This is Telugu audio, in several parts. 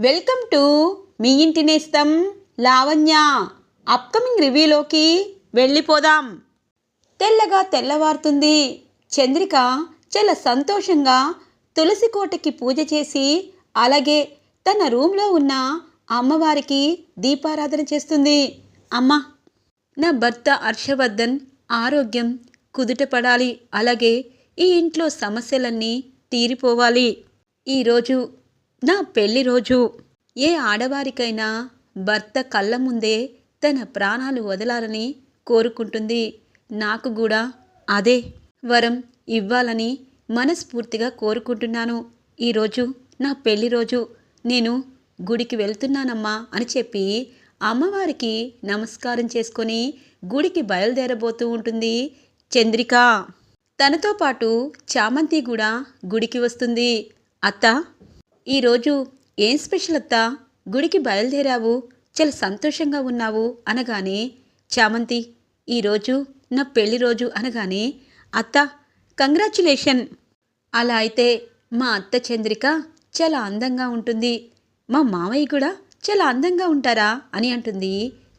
వెల్కమ్ టు మీ ఇంటి నేస్తం లావణ్య. అప్కమింగ్ రివ్యూలోకి వెళ్ళిపోదాం. తెల్లగా తెల్లవారుతుంది. చంద్రిక చాలా సంతోషంగా తులసి కోటకి పూజ చేసి అలాగే తన రూమ్లో ఉన్న అమ్మవారికి దీపారాధన చేస్తుంది. అమ్మ నా భర్త హర్షవర్ధన్ ఆరోగ్యం కుదుటపడాలి. అలాగే ఈ ఇంట్లో సమస్యలన్నీ తీరిపోవాలి. ఈరోజు నా పెళ్ళి రోజు ఏ ఆడవారికైనా భర్త కళ్ళ ముందే తన ప్రాణాలు వదలాలని కోరుకుంటుంది. నాకు కూడా అదే వరం ఇవ్వాలని మనస్ఫూర్తిగా కోరుకుంటున్నాను. ఈరోజు నా పెళ్ళి రోజు నేను గుడికి వెళ్తున్నానమ్మా అని చెప్పి అమ్మవారికి నమస్కారం చేసుకొని గుడికి బయలుదేరబోతూ ఉంటుంది చంద్రిక. తనతో పాటు చామంతి కూడా గుడికి వస్తుంది. అత్త ఈరోజు ఏం స్పెషల్ అత్త? గుడికి బయలుదేరావు? చాలా సంతోషంగా ఉన్నావు అనగానే చామంతి ఈరోజు నా పెళ్ళి రోజు అనగానే అత్త కంగ్రాచులేషన్. అలా అయితే మా అత్త చంద్రిక చాలా అందంగా ఉంటుంది. మా మామయ్య కూడా చాలా అందంగా ఉంటారా అని అంటుంది.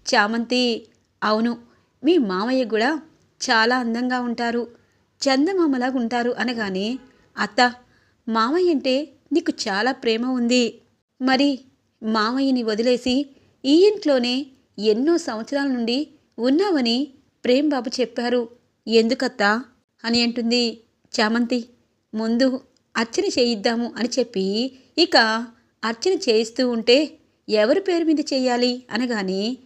చామంతి అవును మీ మామయ్య కూడా చాలా అందంగా ఉంటారు. చందమామలాగా ఉంటారు అనగానే అత్త మామయ్య అంటే నీకు చాలా ప్రేమ ఉంది. మరి మామయ్యని వదిలేసి ఈ ఇంట్లోనే ఎన్నో సంవత్సరాల నుండి ఉన్నావని ప్రేమ్ బాబు చెప్పారు. ఎందుకత్తా? అని అంటుంది. చామంతి ముందు అర్చన చేయిద్దాము అని చెప్పి ఇక అర్చన చేయిస్తూ ఉంటే ఎవరి పేరు మీద చేయాలి అనగానే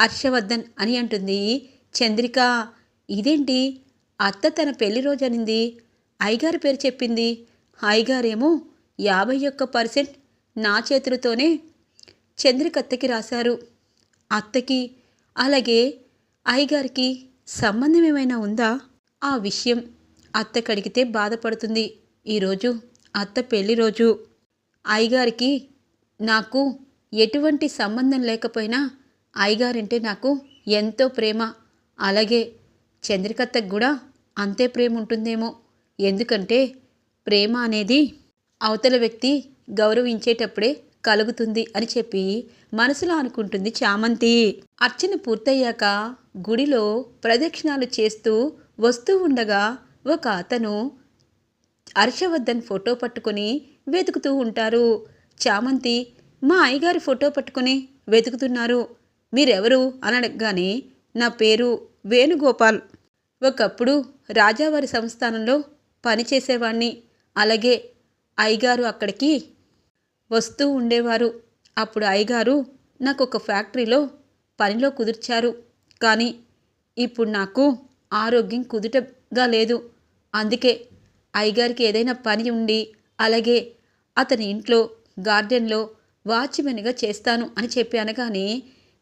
హర్షవర్ధన్ అని అంటుంది. చంద్రిక ఇదేంటి? అత్త తన పెళ్ళి రోజు అనింది. అయ్యగారి పేరు చెప్పింది. అయ్యగారేమో యాభై ఒక్క పర్సెంట్ నా చేతులతోనే చంద్రికత్తకి రాశారు. అత్తకి అలాగే అయ్యగారికి సంబంధం ఏమైనా ఉందా? ఆ విషయం అత్త కడిగితే బాధపడుతుంది. ఈరోజు అత్త పెళ్ళి రోజు. అయ్యగారికి నాకు ఎటువంటి సంబంధం లేకపోయినా అయ్యగారంటే నాకు ఎంతో ప్రేమ. అలాగే చంద్రికత్తకు కూడా అంతే ప్రేమ ఉంటుందేమో. ఎందుకంటే ప్రేమ అనేది అవతల వ్యక్తి గౌరవించేటప్పుడే కలుగుతుంది అని చెప్పి మనసులో అనుకుంటుంది చామంతి. అర్చన పూర్తయ్యాక గుడిలో ప్రదక్షిణాలు చేస్తూ వస్తూ ఉండగా ఒక అతను హర్షవర్ధన్ ఫోటో పట్టుకొని వెతుకుతూ ఉంటారు. చామంతి మా అయ్యగారి ఫోటో పట్టుకొని వెతుకుతున్నారు. మీరెవరు? అని అడగగానే నా పేరు వేణుగోపాల్. ఒకప్పుడు రాజావారి సంస్థానంలో పనిచేసేవాణ్ణి. అలాగే అయ్యగారు అక్కడికి వస్తూ ఉండేవారు. అప్పుడు అయ్యగారు నాకు ఒక ఫ్యాక్టరీలో పనిలో కుదిర్చారు. కానీ ఇప్పుడు నాకు ఆరోగ్యం కుదుటగా లేదు. అందుకే అయ్యగారికి ఏదైనా పని ఉండి అలాగే అతని ఇంట్లో గార్డెన్లో వాచ్మెన్గా చేస్తాను అని చెప్పి అనగానే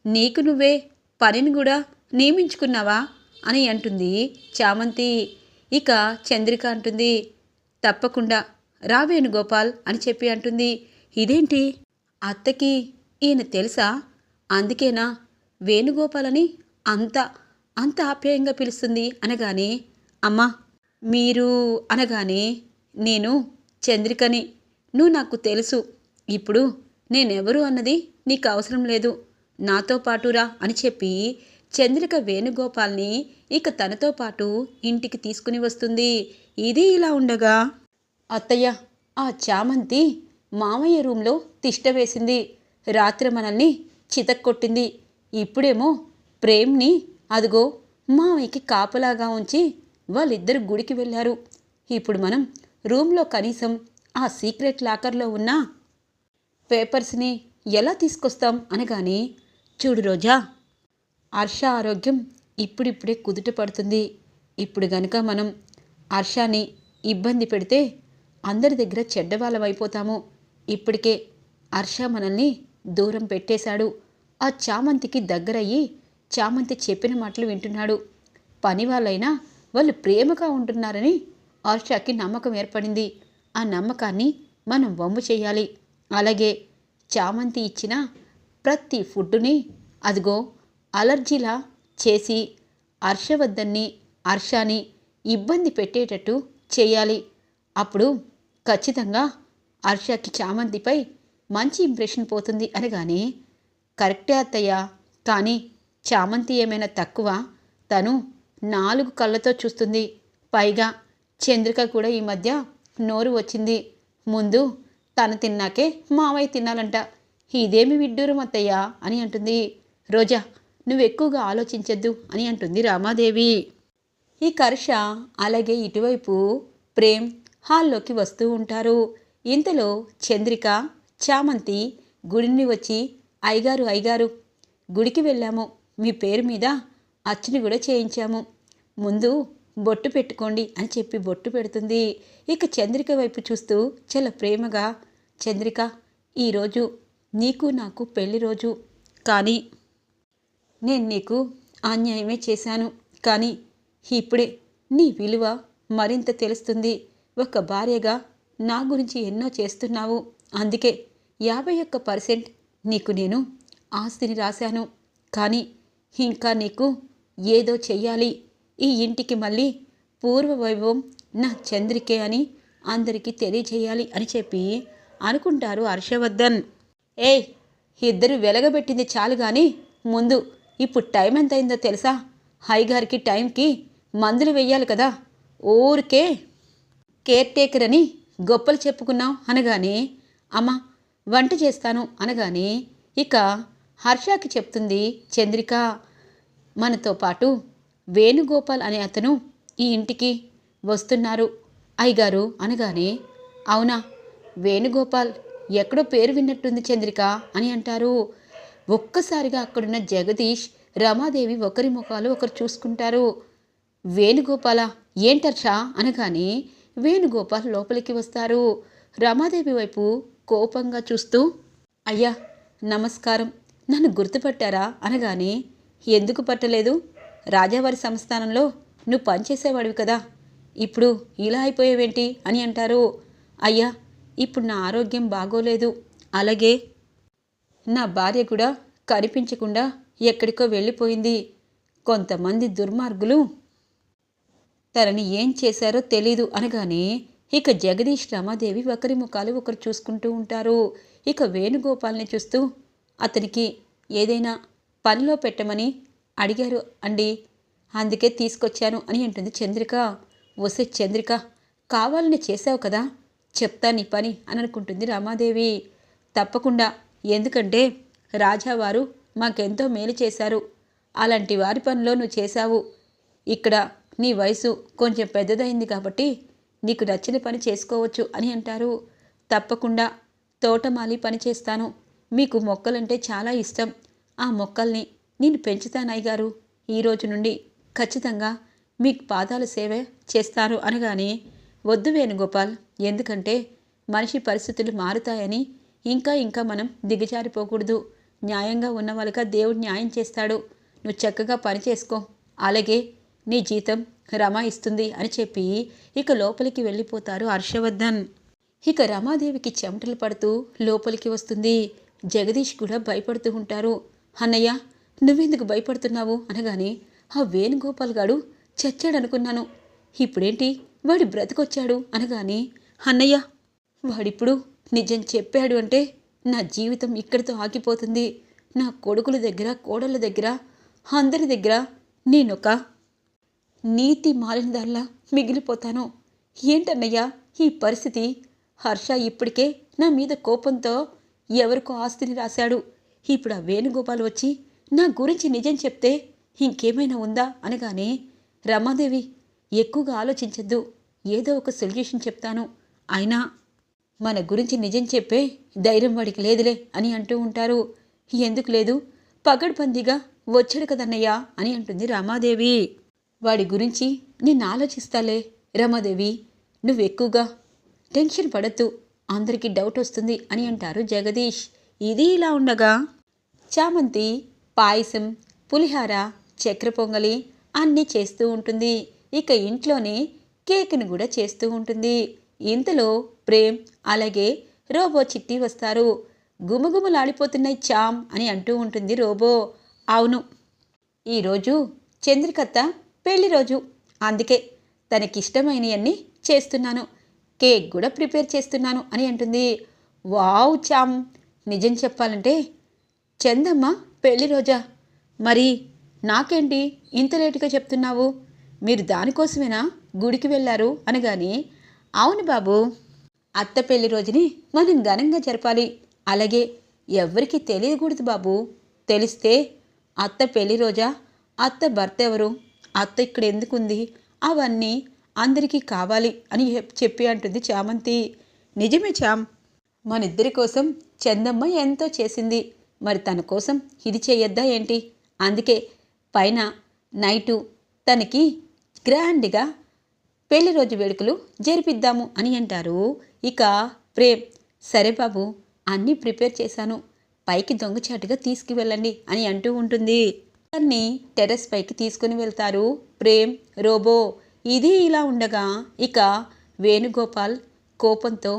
నీకు నువ్వే పనిని కూడా నియమించుకున్నావా? అని అంటుంది చామంతి. ఇక చంద్రిక అంటుంది తప్పకుండా. రా వేణుగోపాల్ అని చెప్పి అంటుంది. ఇదేంటి? అత్తకి ఈయన తెలుసా? అందుకేనా? వేణుగోపాల్ అని అంత అంత ఆప్యాయంగా పిలుస్తుంది అనగానే అమ్మా మీరు అనగానే నేను చంద్రికని. నువ్వు నాకు తెలుసు. ఇప్పుడు నేనెవరు అన్నది నీకు అవసరం లేదు. నాతో పాటురా అని చెప్పి చంద్రిక వేణుగోపాల్ని ఇక తనతో పాటు ఇంటికి తీసుకుని వస్తుంది. ఇది ఇలా ఉండగా అత్తయ్య ఆ చామంతి మామయ్య రూంలో తిష్ట వేసింది. రాత్రి మనల్ని చితక్కొట్టింది. ఇప్పుడేమో ప్రేమ్ని అదిగో మామయ్యకి కాపలాగా ఉంచి వాళ్ళిద్దరు గుడికి వెళ్ళారు. ఇప్పుడు మనం రూమ్లో కనీసం ఆ సీక్రెట్ లాకర్లో ఉన్న పేపర్స్ని ఎలా తీసుకొస్తాం అనగానే చూడు రోజా హర్ష ఆరోగ్యం ఇప్పుడిప్పుడే కుదుట పడుతుంది. ఇప్పుడు గనుక మనం హర్షాని ఇబ్బంది పెడితే అందరి దగ్గర చెడ్డవాళ్ళమైపోతాము. ఇప్పటికే హర్ష మనల్ని దూరం పెట్టేశాడు. ఆ చామంతికి దగ్గరయ్యి చామంతి చెప్పిన మాటలు వింటున్నాడు. పని వాళ్ళైనా వాళ్ళు ప్రేమగా ఉంటున్నారని హర్షకి నమ్మకం ఏర్పడింది. ఆ నమ్మకాన్ని మనం వమ్ము చేయాలి. అలాగే చామంతి ఇచ్చిన ప్రతి ఫుడ్డుని అదిగో అలర్జీలా చేసి హర్షవర్ధన్ని హర్షాని ఇబ్బంది పెట్టేటట్టు చేయాలి. అప్పుడు ఖచ్చితంగా హర్షకి చామంతిపై మంచి ఇంప్రెషన్ పోతుంది అనగానే కరెక్టే అత్తయ్య కానీ చామంతి ఏమైనా తక్కువ? తను నాలుగు కళ్ళతో చూస్తుంది. పైగా చంద్రిక కూడా ఈ మధ్య నోరు వచ్చింది. ముందు తను తిన్నాకే మావయ్య తినాలంట. ఇదేమి విడ్డూరం అత్తయ్య అని అంటుంది. రోజా నువ్వు ఎక్కువగా ఆలోచించద్దు అని అంటుంది రామాదేవి. ఈ కర్ష అలాగే ఇటువైపు ప్రేమ్ హాల్లోకి వస్తూ ఉంటారు. ఇంతలో చంద్రిక చామంతి గుడిని వచ్చి అయ్యగారు అయ్యగారు గుడికి వెళ్ళాము. మీ పేరు మీద అచ్చుని కూడా చేయించాము. ముందు బొట్టు పెట్టుకోండి అని చెప్పి బొట్టు పెడుతుంది. ఇక చంద్రిక వైపు చూస్తూ చాలా ప్రేమగా చంద్రిక ఈరోజు నీకు నాకు పెళ్ళి రోజు. కానీ నేను నీకు అన్యాయమే చేశాను. కానీ ఇప్పుడే నీ విలువ మరింత తెలుస్తుంది. ఒక భార్యగా నా గురించి ఎన్నో చేస్తున్నావు. అందుకే యాభై ఒక్క పర్సెంట్ నీకు నేను ఆస్తిని రాశాను. కానీ ఇంకా నీకు ఏదో చెయ్యాలి. ఈ ఇంటికి మళ్ళీ పూర్వ వైభవం నా చంద్రికే అని అందరికీ తెలియజేయాలి అని చెప్పి అనుకుంటారు హర్షవర్ధన్. ఏయ్ ఇద్దరు వెలగబెట్టింది చాలు కానీ ముందు ఇప్పుడు టైం ఎంత అయిందో తెలుసా? హైగారికి టైంకి మందులు వెయ్యాలి కదా. ఊరికే కేర్ టేకర్ అని గొప్పలు చెప్పుకున్నాం అనగానే అమ్మ వంట చేస్తాను అనగానే ఇక హర్షకి చెప్తుంది చంద్రిక. మనతో పాటు వేణుగోపాల్ అనే అతను ఈ ఇంటికి వస్తున్నారు. అయ్యగారు అనగానే అవునా? వేణుగోపాల్ ఎక్కడో పేరు విన్నట్టుంది చంద్రిక అని అంటారు. ఒక్కసారిగా అక్కడున్న జగదీష్ రమాదేవి ఒకరి ముఖాలు ఒకరు చూసుకుంటారు. వేణుగోపాల? ఏంటర్షా అనగానే వేణుగోపాల్ లోపలికి వస్తారు. రమాదేవి వైపు కోపంగా చూస్తూ అయ్యా నమస్కారం. నన్ను గుర్తుపట్టారా? అనగానే ఎందుకు పట్టలేదు? రాజావారి సంస్థానంలో నువ్వు పనిచేసేవాడివి కదా. ఇప్పుడు ఇలా అయిపోయావేంటి? అని అంటారు. అయ్యా ఇప్పుడు నా ఆరోగ్యం బాగోలేదు. అలాగే నా భార్య కూడా కనిపించకుండా ఎక్కడికో వెళ్ళిపోయింది. కొంతమంది దుర్మార్గులు తనని ఏం చేశారో తెలీదు అనగానే ఇక జగదీష్ రమాదేవి ఒకరి ముఖాలు ఒకరు చూసుకుంటూ ఉంటారు. ఇక వేణుగోపాల్ని చూస్తూ అతనికి ఏదైనా పనిలో పెట్టమని అడిగారు అండి. అందుకే తీసుకొచ్చాను అని అంటుంది చంద్రిక. వసే చంద్రిక కావాలని చేశావు కదా చెప్తా నీ పని అని అనుకుంటుంది రామాదేవి. తప్పకుండా ఎందుకంటే రాజావారు మాకెంతో మేలు చేశారు. అలాంటి వారి పనిలో నువ్వు చేశావు. ఇక్కడ నీ వయసు కొంచెం పెద్దదైంది కాబట్టి నీకు నచ్చిన పని చేసుకోవచ్చు అని అంటారు. తప్పకుండా తోటమాలి పని చేస్తాను. మీకు మొక్కలంటే చాలా ఇష్టం. ఆ మొక్కల్ని నేను పెంచుతానయ్య గారు. ఈరోజు నుండి ఖచ్చితంగా మీకు పాదాల సేవ చేస్తారు అనగానే వద్దు వేణుగోపాల్ ఎందుకంటే మనిషి పరిస్థితులు మారుతాయని ఇంకా ఇంకా మనం దిగజారిపోకూడదు. న్యాయంగా ఉన్నవాళ్ళుగా దేవుడు న్యాయం చేస్తాడు. నువ్వు చక్కగా పని చేసుకో. అలాగే నీ జీతం రమ ఇస్తుంది అని చెప్పి ఇక లోపలికి వెళ్ళిపోతారు హర్షవర్ధన్. ఇక రమాదేవికి చెమటలు పడుతూ లోపలికి వస్తుంది. జగదీష్ కూడా భయపడుతూ ఉంటారు. అన్నయ్య నువ్వెందుకు భయపడుతున్నావు? అనగానే ఆ వేణుగోపాల్ గాడు చచ్చాడనుకున్నాను. ఇప్పుడేంటి? వాడి బ్రతికొచ్చాడు. అనగానే అన్నయ్య వాడిప్పుడు నిజం చెప్పాడు అంటే నా జీవితం ఇక్కడితో ఆగిపోతుంది. నా కొడుకుల దగ్గర కోడళ్ళ దగ్గర అందరి దగ్గర నేనొక నీతి మాలినదల్లా మిగిలిపోతాను. ఏంటన్నయ్యా ఈ పరిస్థితి? హర్ష ఇప్పటికే నా మీద కోపంతో ఎవరికో ఆస్తిని రాశాడు. ఇప్పుడు ఆ వేణుగోపాల్ వచ్చి నా గురించి నిజం చెప్తే ఇంకేమైనా ఉందా అనగానే రమాదేవి ఎక్కువగా ఆలోచించద్దు. ఏదో ఒక సొల్యూషన్ చెప్తాను. అయినా మన గురించి నిజం చెప్పే ధైర్యం వాడికి లేదులే అని అంటూ ఉంటారు. ఎందుకు లేదు? పగడ్బందీగా వచ్చాడు కదన్నయ్యా అని అంటుంది రామాదేవి. వాడి గురించి నేను ఆలోచిస్తాలే రమాదేవి నువ్వు ఎక్కువగా టెన్షన్ పడద్దు అందరికీ డౌట్ వస్తుంది అని అంటారు జగదీష్. ఇది ఇలా ఉండగా చామంతి పాయసం పులిహార చక్కెర పొంగలి అన్నీ చేస్తూ ఉంటుంది. ఇక ఇంట్లోనే కేక్ను కూడా చేస్తూ ఉంటుంది. ఇంతలో ప్రేమ్ అలాగే రోబో చిట్టి వస్తారు. గుమగుమలాడిపోతున్నాయి చామ్ అని అంటూ ఉంటుంది రోబో. అవును ఈరోజు చంద్రికత్త పెళ్ళి రోజు. అందుకే తనకిష్టమైనవన్నీ చేస్తున్నాను. కేక్ కూడా ప్రిపేర్ చేస్తున్నాను అని అంటుంది. వావ్ చామ్ నిజం చెప్పాలంటే చందమ్మ పెళ్ళి రోజా? మరి నాకేంటి ఇంత లేటుగా చెప్తున్నావు? మీరు దానికోసమేనా గుడికి వెళ్ళారు? అనగాని అవును బాబు! అత్త పెళ్ళి రోజుని మనం ఘనంగా జరపాలి. అలాగే ఎవరికి తెలియకూడదు బాబు! తెలిస్తే అత్త పెళ్ళి రోజా? అత్త భర్త ఎవరు? అత్త ఇక్కడ ఎందుకుంది? అవన్నీ అందరికీ కావాలి అని చెప్పి అంటుంది చామంతి. నిజమే చామ్. మన ఇద్దరి కోసం చందమ్మ ఎంతో చేసింది. మరి తన కోసం ఇది చేయొద్దా ఏంటి? అందుకే పైన నైటు తనకి గ్రాండ్గా పెళ్ళి రోజు వేడుకలు జరిపిద్దాము అని అంటారు. ఇక ప్రేమ్ సరే బాబు అన్నీ ప్రిపేర్ చేశాను. పైకి దొంగచాటుగా తీసుకువెళ్ళండి అని అంటూ ఉంటుంది. అన్ని టెర్రస్ పైకి తీసుకుని వెళ్తారు. ప్రేమ్ రోబో ఇది ఇలా ఉండగా ఇక వేణుగోపాల్ కోపంతో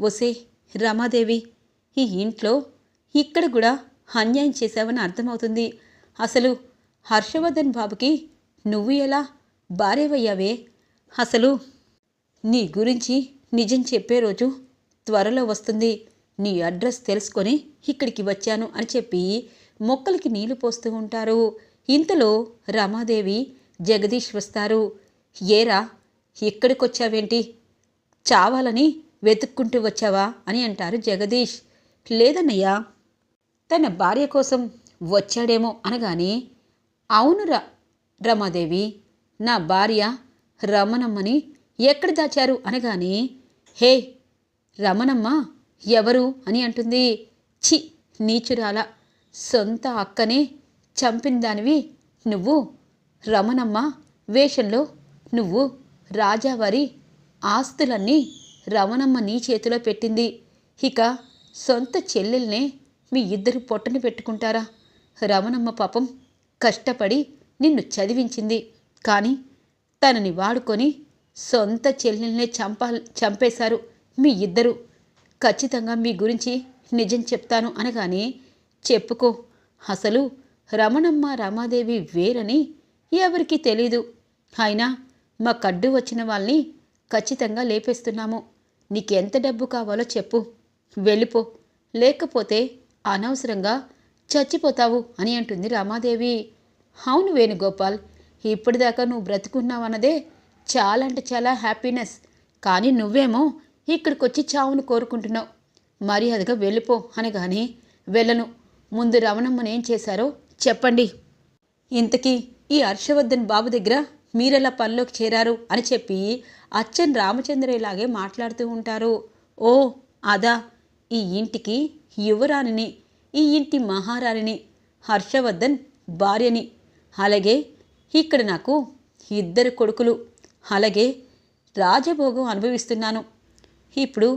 ఒసే రమాదేవి ఈ ఇంట్లో ఇక్కడ కూడా అన్యాయం చేశావని అర్థమవుతుంది. అసలు హర్షవర్ధన్ బాబుకి నువ్వు ఎలా భార్యవయ్యావే? అసలు నీ గురించి నిజం చెప్పే రోజు త్వరలో వస్తుంది. నీ అడ్రస్ తెలుసుకొని ఇక్కడికి వచ్చాను అని చెప్పి మొక్కలకి నీళ్ళు పోస్తూ ఉంటారు. ఇంతలో రమాదేవి జగదీష్ వస్తారు ఏరా ఇక్కడికొచ్చావేంటి చావాలని వెతుక్కుంటూ వచ్చావా? అని అంటారు జగదీష్. లేదన్నయ్యా తన భార్య కోసం వచ్చాడేమో అనగానే అవును రా రమాదేవి నా భార్య రమణమ్మని ఎక్కడ దాచారు? అనగానే హే రమణమ్మ ఎవరు? అని అంటుంది. చి నీచురాల సొంత అక్కనే చంపిన దానివి నువ్వు. రమణమ్మ వేషంలో నువ్వు రాజావారి ఆస్తులన్నీ రమణమ్మ నీ చేతిలో పెట్టింది. ఇక సొంత చెల్లెల్నే మీ ఇద్దరు పొట్టను పెట్టుకుంటారా? రమణమ్మ పాపం కష్టపడి నిన్ను చదివించింది. కానీ తనని వాడుకొని సొంత చెల్లెల్నే చంపా చంపేశారు మీ ఇద్దరు. ఖచ్చితంగా మీ గురించి నిజం చెప్తాను అనగానే చెప్పుకో. అసలు రమణమ్మ రమాదేవి వేరని ఎవరికీ తెలీదు. అయినా మా కడ్డు వచ్చిన వాళ్ళని ఖచ్చితంగా లేపేస్తున్నాము. నీకెంత డబ్బు కావాలో చెప్పు. వెళ్ళిపో. లేకపోతే అనవసరంగా చచ్చిపోతావు అని అంటుంది రమాదేవి. అవును వేణుగోపాల్ ఇప్పటిదాకా నువ్వు బ్రతుకున్నావన్నదే చాలా అంటే చాలా హ్యాపీనెస్. కానీ నువ్వేమో ఇక్కడికి వచ్చి చావును కోరుకుంటున్నావు. మర్యాదగా వెళ్ళిపో అనగానే వెళ్ళను. ముందు రమణమ్మని ఏం చేశారో చెప్పండి. ఇంతకీ ఈ హర్షవర్ధన్ బాబు దగ్గర మీరెలా పనిలోకి చేరారు అని చెప్పి అచ్చన్ రామచంద్రయ్యలాగే మాట్లాడుతూ ఉంటారు. ఓ అదా ఈ ఇంటికి యువరాణిని ఈ ఇంటి మహారాణిని హర్షవర్ధన్ భార్యని అలాగే ఇక్కడ నాకు ఇద్దరు కొడుకులు అలాగే రాజభోగం అనుభవిస్తున్నాను. ఇప్పుడు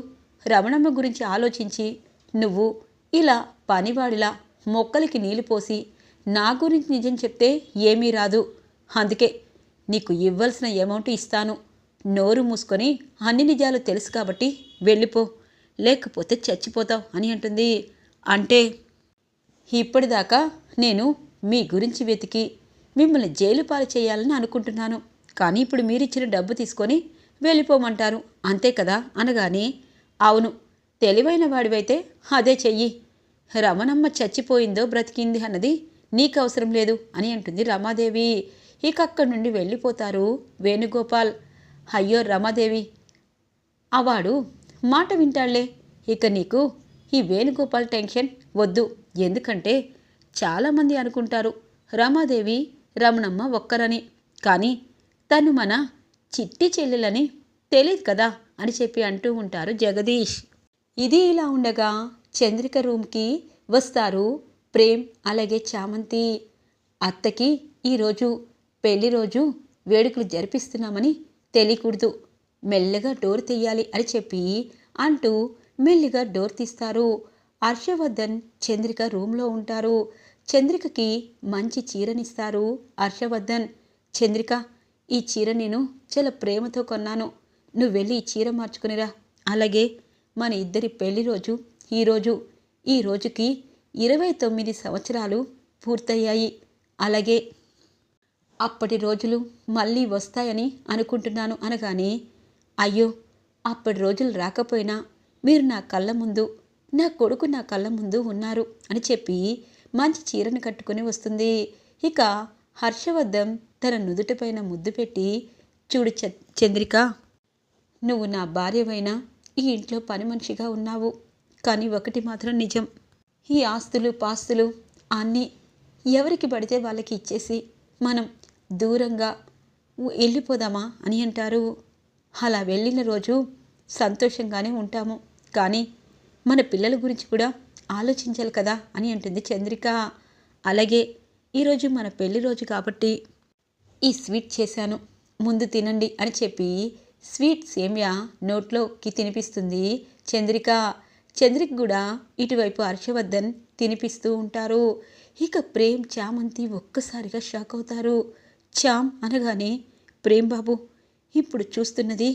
రమణమ్మ గురించి ఆలోచించి నువ్వు ఇలా పనివాడిలా మొక్కలకి నీళ్ళు పోసి నా గురించి నిజం చెప్తే ఏమీ రాదు. అందుకే నీకు ఇవ్వాల్సిన అమౌంట్ ఇస్తాను. నోరు మూసుకొని అన్ని నిజాలు తెలుసు కాబట్టి వెళ్ళిపో. లేకపోతే చచ్చిపోతావు అని అంటుంది. అంటే ఇప్పటిదాకా నేను మీ గురించి వెతికి మిమ్మల్ని జైలు పాలు చేయాలని అనుకుంటున్నాను. కానీ ఇప్పుడు మీరిచ్చిన డబ్బు తీసుకొని వెళ్ళిపోమంటారు. అంతే కదా అనగానే అవును తెలివైన వాడివైతే అదే చెయ్యి. రమణమ్మ చచ్చిపోయిందో బ్రతికింది అన్నది నీకు అవసరం లేదు అని అంటుంది రమాదేవి. ఇక అక్కడి నుండి వెళ్ళిపోతారు వేణుగోపాల్. అయ్యో రమాదేవి అవాడు మాట వింటాళ్ళే. ఇక నీకు ఈ వేణుగోపాల్ టెన్షన్ వద్దు. ఎందుకంటే చాలామంది అనుకుంటారు రమాదేవి రమణమ్మ ఒక్కరని. కానీ తను మన చిట్టి చెల్లెలని తెలియదు కదా అని చెప్పి అంటూ ఉంటారు జగదీష్. ఇది ఇలా ఉండగా చంద్రిక రూమ్కి వస్తారు. ప్రేమ్ అలాగే చామంతి అత్తకి ఈరోజు పెళ్ళి రోజు వేడుకలు జరిపిస్తున్నామని తెలియకూడదు. మెల్లగా డోర్ తీయాలి అని చెప్పి అంటూ మెల్లిగా డోర్ తీస్తారు. హర్షవర్ధన్ చంద్రిక రూమ్లో ఉంటారు. చంద్రికకి మంచి చీరనిస్తారు హర్షవర్ధన్. చంద్రిక ఈ చీర నేను చాలా ప్రేమతో కొన్నాను. నువ్వు వెళ్ళి ఈ చీర మార్చుకునిరా. అలాగే మన ఇద్దరి పెళ్ళి రోజు ఈరోజు ఈ రోజుకి ఇరవై తొమ్మిది సంవత్సరాలు పూర్తయ్యాయి. అలాగే అప్పటి రోజులు మళ్ళీ వస్తాయని అనుకుంటున్నాను అనగానే అయ్యో అప్పటి రోజులు రాకపోయినా మీరు నా కళ్ళ ముందు నా కొడుకు నా కళ్ళ ముందు ఉన్నారు అని చెప్పి మంచి చీరను కట్టుకొని వస్తుంది. ఇక హర్షవర్ధన్ తన నుదుటిపైన ముద్దు పెట్టి చూడు చ- చంద్రిక నువ్వు నా భార్యవైనా ఈ ఇంట్లో పని మనిషిగా ఉన్నావు. కానీ ఒకటి మాత్రం నిజం. ఈ ఆస్తులు పాస్తులు అన్నీ ఎవరికి పడితే వాళ్ళకి ఇచ్చేసి మనం దూరంగా వెళ్ళిపోదామా అని అంటారు. అలా వెళ్ళిన రోజు సంతోషంగానే ఉంటాము. కానీ మన పిల్లల గురించి కూడా ఆలోచించాలి కదా అని అంటుంది చంద్రిక. అలాగే ఈరోజు మన పెళ్ళి రోజు కాబట్టి ఈ స్వీట్ చేశాను. ముందు తినండి అని చెప్పి స్వీట్ సేమియా నోట్లోకి తినిపిస్తుంది చంద్రిక. చంద్రికి కూడా ఇటువైపు హర్షవర్ధన్ తినిపిస్తూ ఉంటారు. ఇక ప్రేమ్ చామంతి ఒక్కసారిగా షాక్ అవుతారు. చామ్ అనగానే ప్రేమ్ బాబు ఇప్పుడు చూస్తున్నది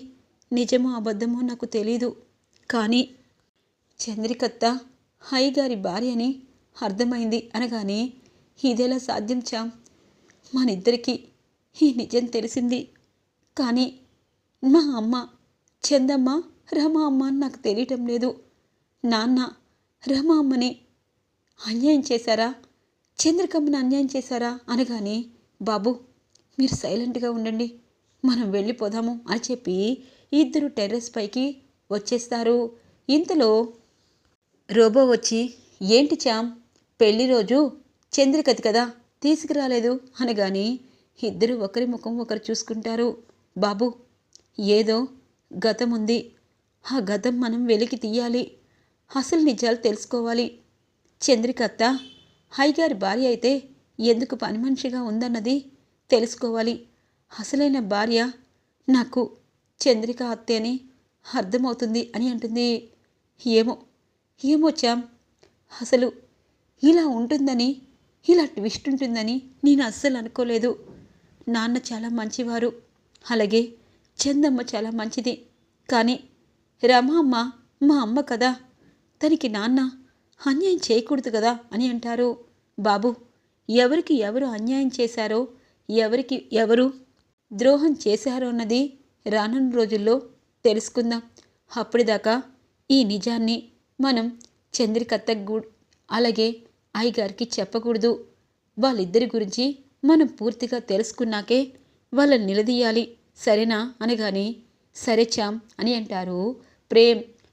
నిజమో అబద్ధమో నాకు తెలీదు. కానీ చంద్రికత్త హై గారి భార్య అని అర్థమైంది అనగానే ఇదేలా సాధ్యం చామ్ మనిద్దరికీ ఈ నిజం తెలిసింది. కానీ మా అమ్మ చందమ్మ రమ అమ్మ అని నాకు తెలియటం లేదు. నాన్న రమ అన్యాయం చేశారా? చంద్రకమ్మని అన్యాయం చేశారా? అనగానే బాబు మీరు సైలెంట్గా ఉండండి. మనం వెళ్ళిపోదాము అని చెప్పి ఇద్దరు టెర్రస్ పైకి వచ్చేస్తారు. ఇంతలో రోబో వచ్చి ఏంటి చామ్ పెళ్ళి రోజు చంద్రికది కదా తీసుకురాలేదు? అనగాని ఇద్దరు ఒకరి ముఖం ఒకరు చూసుకుంటారు. బాబు ఏదో గతం ఉంది. ఆ గతం మనం వెలికి తీయాలి. అసలు నిజాలు తెలుసుకోవాలి. చంద్రికత్త హైగారి భార్య అయితే ఎందుకు పని మనిషిగా ఉందన్నది తెలుసుకోవాలి. అసలైన భార్య నాకు చంద్రిక అత్తే అని అర్థమవుతుంది అని అంటుంది. ఏమో ఏమో చామ్ అసలు ఇలా ఉంటుందని ఇలా ట్విస్ట్ ఉంటుందని నేను అస్సలు అనుకోలేదు. నాన్న చాలా మంచివారు. అలాగే చందమ్మ చాలా మంచిది. కానీ రమ అమ్మ మా అమ్మ కదా. తనకి నాన్న అన్యాయం చేయకూడదు కదా అని అంటారు. బాబు ఎవరికి ఎవరు అన్యాయం చేశారో ఎవరికి ఎవరు ద్రోహం చేశారో అన్నది రానున్న రోజుల్లో తెలుసుకుందాం. అప్పటిదాకా ఈ నిజాన్ని మనం చంద్రికత్త గు అలాగే అయ్యగారికి చెప్పకూడదు. వాళ్ళిద్దరి గురించి మనం పూర్తిగా తెలుసుకున్నాకే వాళ్ళని నిలదీయాలి. సరేనా అనగానే సరే చామ్ అని అంటారు ప్రేమ్.